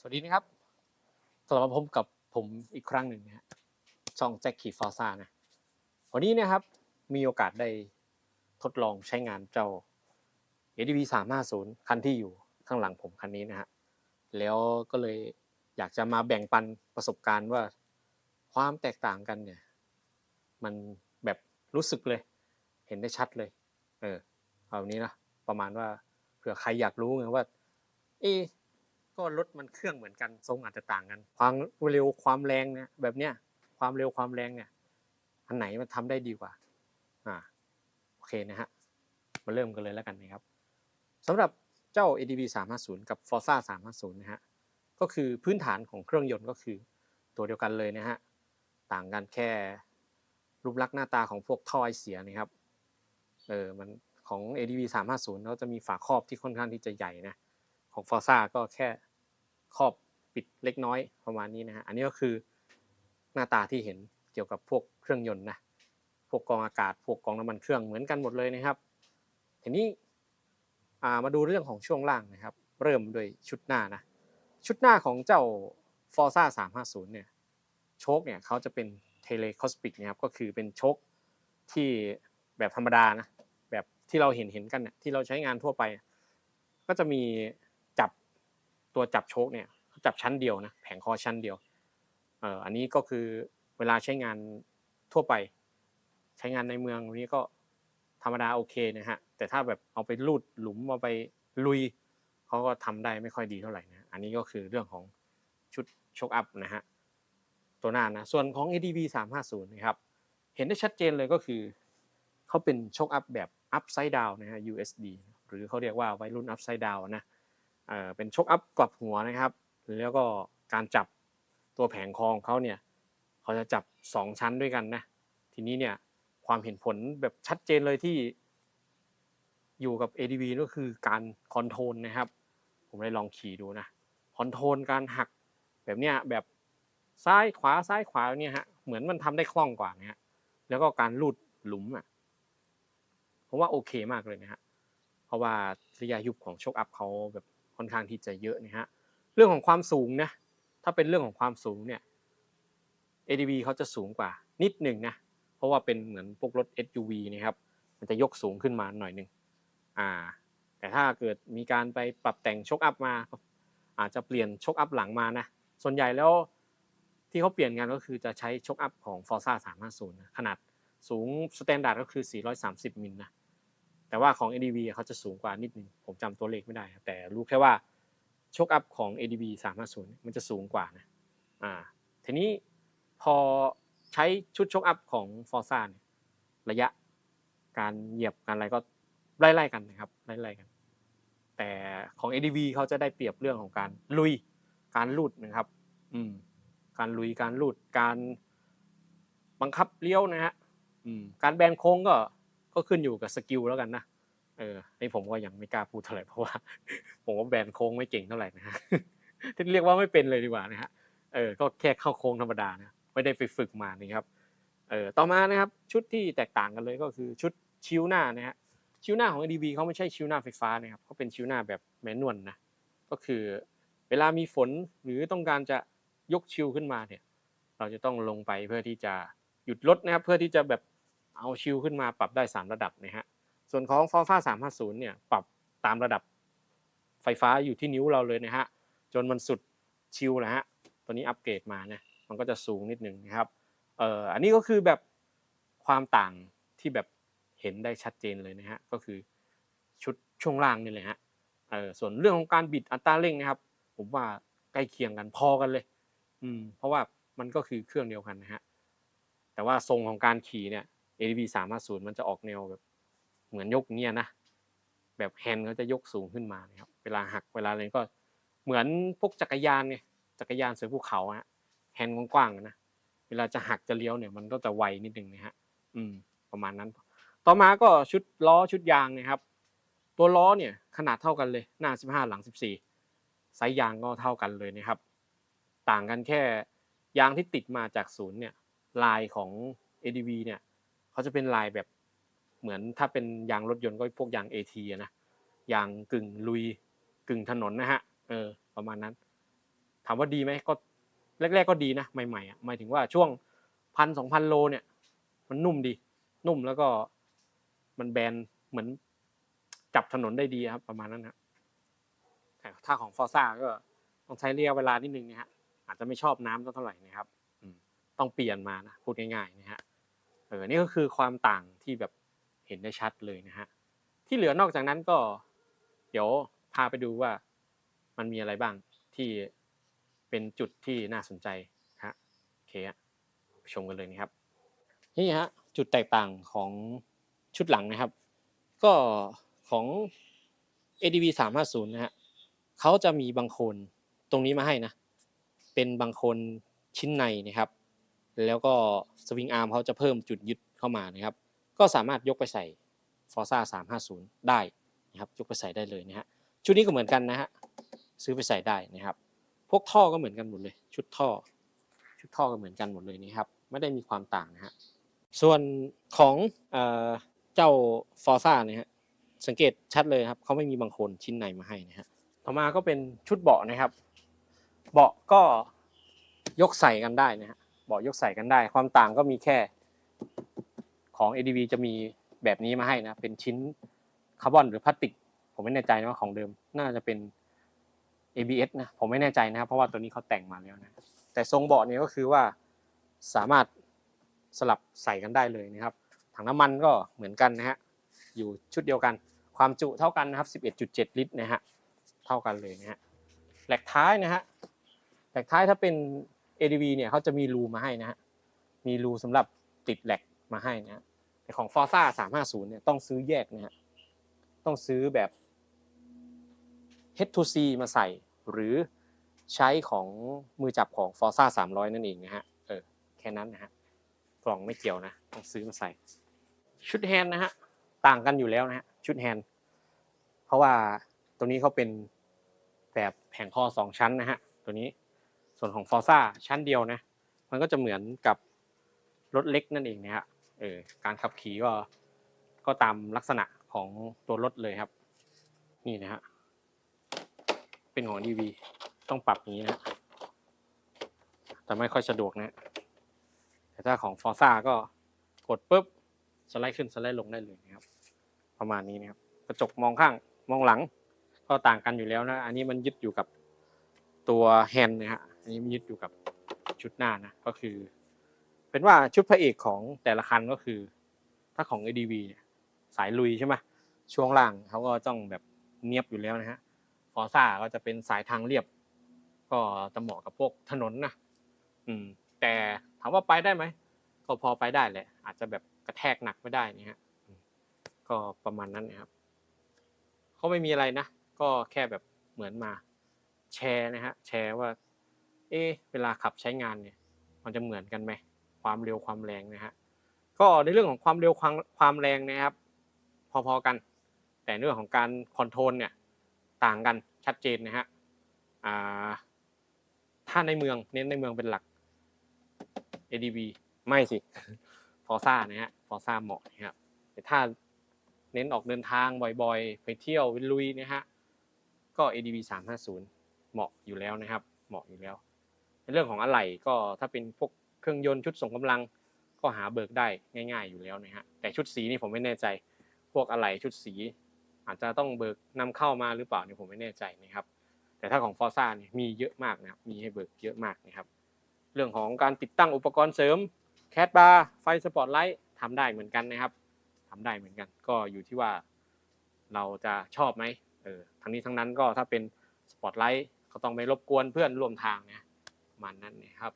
สวัสดีนะครับกลับมาพบกับผมอีกครั้งหนึ่งนะฮะช่องแจ็คขีฟอซ่านะวันนี้นะครับมีโอกาสได้ทดลองใช้งานเจ้า ADV 350 คันที่อยู่ข้างหลังผมคันนี้นะฮะแล้วก็เลยอยากจะมาแบ่งปันประสบการณ์ว่าความแตกต่างกันเนี่ยมันแบบรู้สึกเลย เห็นได้ชัดเลย เออเอานี้นะประมาณว่าเผื่อใครอยากรู้ไงว่า เอะ ก็รถมันเครื่องเหมือนกันทรงอาจจะต่างกัน ความเร็วความแรงเนี่ยแบบเนี้ยความเร็วความแรงเนี่ยอันไหนมันทำได้ดีกว่าอ่าโอเคนะฮะมาเริ่มกันเลยแล้วกันนะครับสำหรับเจ้า ADV 350 กับ Forza 350นะฮะก็คือพื้นฐานของเครื่องยนต์ก็คือตัวเดียวกันเลยนะฮะต่างกันแค่รูปลักษณ์หน้าตาของพวกท่อไอเสียนะครับเออมันของ ADV 350เขาจะมีฝาครอบที่ค่อนข้างที่จะใหญ่นะ ของ Forza ก็แค่ ครอบปิดเล็กน้อยประมาณนี้นะฮะอันนี้ก็คือหน้าตาที่เห็นเกี่ยวกับพวกเครื่องยนต์นะพวกกองอากาศพวกกองน้ำมันเครื่องเหมือนกันหมดเลยนะครับทีนี้มาดูเรื่องของช่วงล่างนะครับ เริ่มด้วยชุดหน้านะชุดหน้าของเจ้า Forza 350 เนี่ยโชคเนี่ยเขาจะเป็นเทเลคอสปิกนะครับก็คือเป็นโชคที่แบบธรรมดานะแบบที่เราเห็นเห็นกันเนี่ยที่เราใช้งานทั่วไป ก็จะมี ตัวจับโชคเนี่ยจับชั้นเดียวนะแผงคอชั้นเดียวเอ่ออันนี้ก็คือเวลาใช้งานทั่วไป ใช้งานในเมืองนี้ก็ธรรมดาโอเคนะฮะแต่ถ้าแบบเอาไปลูดหลุมเอาไปลุยเขาก็ทำได้ไม่ค่อยดีเท่าไหร่นะอันนี้ก็คือเรื่องของชุดโชคอัพนะฮะตัวหน้านะส่วนของ ADV 350นะครับเห็นได้ชัดเจนเลยก็คือเขาเป็นโชคอัพแบบ upside down นะฮะ USD หรือเขาเรียกว่าไวรุ่น upside down นะ เอ่อเป็นโชคอัพกลับหัวนะครับ แล้วก็การจับตัวแผงคอของเขาเนี่ยเขาจะจับ 2 ชั้นด้วยกันนะทีนี้เนี่ยความเห็นผลแบบชัดเจนเลยที่อยู่กับ ADV ก็คือการคอนโทรลนะครับ ผมได้ลองขี่ดูนะคอนโทรลการหักแบบเนี้ยแบบซ้ายขวาซ้ายขวาเนี่ยฮะเหมือนมันทำได้คล่องกว่านะฮะแล้วก็การลูดหลุมอะผมว่าโอเคมากเลยนะฮะเพราะว่าระยะยุบของโชคอัพเขาแบบ ค่อนข้างที่จะเยอะนะฮะเรื่องของความสูงนะถ้าเป็นเรื่องของความสูงเนี่ย ADV เขาจะสูงกว่านิดหนึ่งนะเพราะว่าเป็นเหมือนพวกรถ SUV นะครับมันจะยกสูงขึ้นมาหน่อยหนึ่งอ่าแต่ถ้าเกิดมีการไปปรับแต่งชกอัพมา อาจจะเปลี่ยนชกอัพหลังมานะส่วนใหญ่แล้วที่เขาเปลี่ยนกันก็คือจะใช้ชกอัพของ Forza 350นะขนาดสูงสแตนดาร์ดก็คือ 430 มิลนะ แต่ว่าของ ADV เขาจะสูงกว่านิดนึงผมจำตัวเลขไม่ได้ครับแต่รู้แค่ว่าชกอัพของ ADV 350 มันจะสูงกว่านะอ่าทีนี้พอใช้ชุดชกอัพของ Forza เนี่ยระยะการเหยียบการอะไรก็ไล่ๆกันนะครับไล่ๆกัน แต่ของ ADV เขาจะได้เปรียบเรื่องของการลุยการลูดนะครับ อืม การลุยการลูดการบังคับเลี้ยวนะฮะอืมการแบนโค้งก็ ก็ขึ้นอยู่กับสกิลแล้วกันนะเออนี่ผมก็ยังไม่กล้าพูดเท่าไหร่เพราะว่า ผมว่าแบนโค้งไม่เก่งเท่าไหร่นะฮะที่เรียกว่าไม่เป็นเลยดีกว่านะฮะเออก็แค่เข้าโค้งธรรมดานะไม่ได้ไปฝึกมานะครับเออต่อมานะครับชุดที่แตกต่างกันเลยก็คือชุดชิวหน้านะฮะชิวหน้าของ ADV เขาไม่ใช่ชิวหน้าไฟฟ้านะครับเขาเป็นชิวหน้าแบบแมนนวลนะก็คือเวลามีฝนหรือต้องการจะยกชิวขึ้นมาเนี่ย เราจะต้องลงไปเพื่อที่จะหยุดรถนะครับ เพื่อที่จะแบบ เอาชิวขึ้นมาปรับได้ 3 ระดับนะฮะส่วนของ f o r f a 350เนี่ยปรับตามระดับไฟฟ้าอยู่ที่นิ้วเราเลยนะฮะจนมันสุดชิวนะฮะตัวนี้อัปเกรดมานะมันก็จะสูงนิดนึงนะครับเอ่ออันนี้ก็คือแบบความต่างที่แบบเห็นได้ชัดเจนเลยนะฮะก็คือชุดช่วงล่างนี่เลยฮะเออส่วนเรื่องของการบิดอัตราเร่งนะครับ ผมว่าใกล้เคียงกันพอกันเลย อืมเพราะว่ามันก็คือเครื่องเดียวกันนะฮะแต่ว่าทรงของการขี่เนี่ย ADV 350 มันจะออกแนวแบบเหมือนยกเนี่ยนะ แบบแฮนด์เขาจะยกสูงขึ้นมานะครับ เวลาหักเวลาอะไรก็เหมือนพวกจักรยานไงจักรยานเสือภูเขาฮะแฮนด์กว้างๆนะ เวลาจะหักจะเลี้ยวเนี่ยมันก็จะไวนิดนึงนะฮะ อืม ประมาณนั้น ต่อมาก็ชุดล้อชุดยางนะครับ ตัวล้อเนี่ยขนาดเท่ากันเลย หน้า 15 หลัง 14 ไซส์ยางก็เท่ากันเลยนะครับ ต่างกันแค่ยางที่ติดมาจากศูนย์เนี่ยลายของ ADV เนี่ย เขาจะเป็นลายแบบเหมือนถ้าเป็นยางรถยนต์ก็พวกยาง AT อะนะยางกึ่งลุยกึ่งถนนนะฮะเออประมาณนั้น ถามว่าดีไหมก็แรก ๆก็ดีนะใหม่ๆอะหมายถึงว่าช่วงพันสองพันโลเนี่ย มันนุ่มดี นุ่มแล้วก็มันแบนเหมือนจับถนนได้ดีครับ ประมาณนั้นครับแต่ถ้าของฟอร์ซ่าก็ต้องใช้ระยะเวลานิดนึงนะฮะอาจจะไม่ชอบน้ำสักเท่าไหร่นะครับอืมต้องเปลี่ยนมานะพูดง่ายๆนะฮะ เออนี่ก็คือความต่างที่แบบเห็นได้ชัดเลยนะฮะที่เหลือนอกจากนั้นก็ เดี๋ยวพาไปดูว่ามันมีอะไรบ้างที่เป็นจุดที่น่าสนใจฮะโอเคฮะชมกันเลยนะครับ นี่ฮะจุดแตกต่างของชุดหลังนะครับ ก็ของ ADV 350นะฮะเขาจะมีบางคนตรงนี้มาให้นะ เป็นบางคนชิ้นในนะครับ แล้วก็สวิงอาร์มเขาจะเพิ่มจุดยึดเข้ามานะครับ ก็สามารถยกไปใส่ Forza 350 ได้นะครับยกไปใส่ได้เลยนะฮะชุดนี้ก็เหมือนกันนะฮะซื้อไปใส่ได้นะครับ พวกท่อก็เหมือนกันหมดเลย ชุดท่อ ชุดท่อก็เหมือนกันหมดเลยนะครับ ไม่ได้มีความต่างนะฮะส่วนของเจ้า Forza เนี่ยฮะสังเกตชัดเลยครับเขาไม่มีบางโคนชิ้นในมาให้นะฮะต่อมาก็เป็นชุดเบาะนะครับ เบาะก็ยกใส่กันได้นะฮะ เบาะยกใส่กันได้ ความต่างก็มีแค่ของ ADV จะมีแบบนี้มาให้นะ เป็นชิ้นคาร์บอนหรือพลาสติก ผมไม่แน่ใจนะว่าของเดิม น่าจะเป็น ABS นะ ผมไม่แน่ใจนะครับ เพราะว่าตัวนี้เขาแต่งมาแล้วนะ แต่ทรงเบาะเนี่ยก็คือว่าสามารถสลับใส่กันได้เลยนะครับ ถังน้ำมันก็เหมือนกันนะฮะ อยู่ชุดเดียวกัน ความจุเท่ากันนะครับ 11.7 ลิตรนะฮะ เท่ากันเลยนะฮะ แหลกท้ายนะฮะ แหลกท้ายถ้าเป็น ADV เนี่ยเขาจะมีรูมาให้นะฮะมีรูสำหรับติดแหลกมาให้นะฮะแต่ของ Forza 350เนี่ยต้องซื้อแยกนะฮะต้องซื้อแบบ Head to C มาใส่หรือใช้ของมือจับของ Forza 300 นั่นเองนะฮะเออแค่นั้นนะฮะกล่องไม่เกี่ยวนะ ต้องซื้อมาใส่ ชุดแฮนด์นะฮะต่างกันอยู่แล้วนะฮะชุดแฮนด์เพราะว่าตัวนี้เขาเป็นแบบแผงคอสองชั้นนะฮะตัวนี้ ส่วนของ Forza ชั้นเดียวนะมันก็จะเหมือนกับรถเล็กนั่นเองนะฮะเออการขับขี่ก็ก็ตามลักษณะของตัวรถเลยครับ นี่นะฮะเป็นของ DV ต้องปรับอย่างนี้นะแต่ไม่ค่อยสะดวกนะแต่ถ้าของ Forza ก็กดปุ๊บสไลด์ขึ้นสไลด์ลงได้เลยนะครับ ประมาณนี้นะครับกระจกมองข้างมองหลัง ก็ต่างกันอยู่แล้วนะ อันนี้มันยึดอยู่กับตัวแฮนด์นะฮะ อันนี้มันยึดอยู่กับชุดหน้านะก็คือ เป็นว่าชุดพระเอกของแต่ละคันก็คือ ถ้าของ ADV เนี่ยสายลุยใช่ไหมช่วงล่างเขาก็ต้องแบบเนียบอยู่แล้วนะฮะฟอร์ซ่าก็จะเป็นสายทางเรียบ ก็จะเหมาะกับพวกถนนนะอืม แต่ถามว่าไปได้ไหมก็พอไปได้แหละ อาจจะแบบกระแทกหนักไม่ได้นี่ฮะก็ประมาณนั้นนะครับเขาไม่มีอะไรนะ ก็แค่แบบเหมือนมา แชร์นะฮะ แชร์ว่า เอ๊เวลาขับใช้งานเนี่ยมันจะเหมือนกันไหมความเร็วความแรงนะฮะก็ในเรื่องของความเร็วความความแรงนะครับ พอๆกัน แต่เรื่องของการคอนโทรลเนี่ยต่างกันชัดเจนนะฮะถ้าในเมืองเน้นในเมืองเป็นหลัก ADV ไม่สิฟอร์ซ่านะฮะฟอร์ซ่าเหมาะนะครับแต่ถ้าเน้นออกเดินทางบ่อยๆ ไปเที่ยวลุยนะฮะก็ ADV 350 เหมาะอยู่แล้วนะครับ เหมาะอยู่แล้ว เรื่องของอะไหล่ก็ถ้าเป็นพวกเครื่องยนต์ชุดส่งกำลัง ก็หาเบิกได้ง่าย ๆอยู่แล้วนะฮะแต่ชุดสีนี่ผมไม่แน่ใจ พวกอะไหล่ชุดสี อาจจะต้องเบิกนำเข้ามาหรือเปล่าเนี่ยผมไม่แน่ใจนะครับ แต่ถ้าของฟอร์ซ่าเนี่ยมีเยอะมากนะครับมีให้เบิกเยอะมากนะครับ เรื่องของการติดตั้งอุปกรณ์เสริมแคดบาร์ไฟสปอตไลท์ทำได้เหมือนกันนะครับทำได้เหมือนกัน ก็อยู่ที่ว่าเราจะชอบไหมเออทั้งนี้ทั้งนั้นก็ถ้าเป็นสปอตไลท์ก็ต้องไม่รบกวนเพื่อนร่วมทางนะ ประมาณนั้นนะครับ